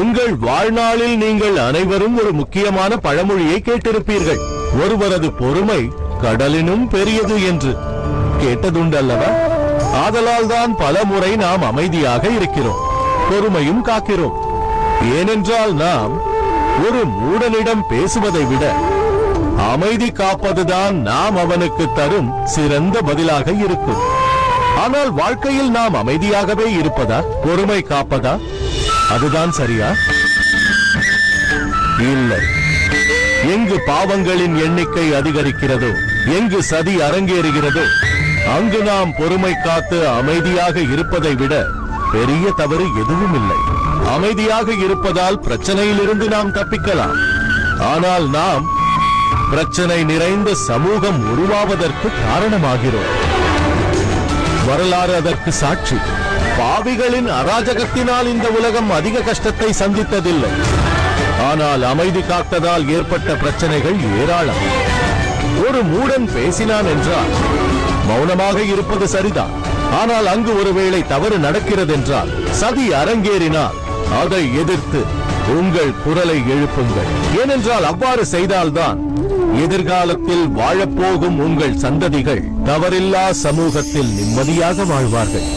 உங்கள் வாழ்நாளில் நீங்கள் அனைவரும் ஒரு முக்கியமான பழமொழியை கேட்டிருப்பீர்கள். ஒருவரது பொறுமை கடலினும் பெரியது என்று. கேட்டதுண்டல்லவா? ஆதலால் தான் பல முறை நாம் அமைதியாக இருக்கிறோம். பொறுமையும் காக்கிறோம். ஏனென்றால் நாம் ஒரு மூடனிடம் பேசுவதை விட அமைதி காப்பதுதான் நாம் அவனுக்கு தரும் சிறந்த பதிலாக இருக்கும். ஆனால் வாழ்க்கையில் நாம் அமைதியாகவே இருப்பதா? பொறுமை காப்பதா? அதுதான் சரியா? இல்லை. எங்கு பாவங்களின் எண்ணிக்கை அதிகரிக்கிறதோ எங்கு சதி அரங்கேறுகிறதோ அங்கு நாம் பொறுமை காத்து அமைதியாக இருப்பதை விட பெரிய தவறு எதுவும் இல்லை. அமைதியாக இருப்பதால் பிரச்சனையிலிருந்து நாம் தப்பிக்கலாம். ஆனால் நாம் பிரச்சனை நிறைந்த சமூகம் உருவாவதற்கு காரணமாகிறோம். வரலாறு அதற்கு சாட்சி. பாவிகளின் அராஜகத்தினால் இந்த உலகம் அதிக கஷ்டத்தை சந்தித்ததில்லை. ஆனால் அமைதி காத்ததால் ஏற்பட்ட பிரச்சனைகள் ஏராளம். ஒரு மூடன் பேசினான் என்றால் மௌனமாக இருப்பது சரிதான் ஆனால் அங்கு ஒருவேளை தவறு நடக்கிறதென்றால் சதி அரங்கேறினால் அதை எதிர்த்து உங்கள் குரலை எழுப்புங்கள். ஏனென்றால் அவ்வாறு செய்தால்தான் எதிர்காலத்தில் வாழப்போகும் உங்கள் சந்ததிகள் தவறில்லா சமூகத்தில் நிம்மதியாக வாழ்வார்கள்.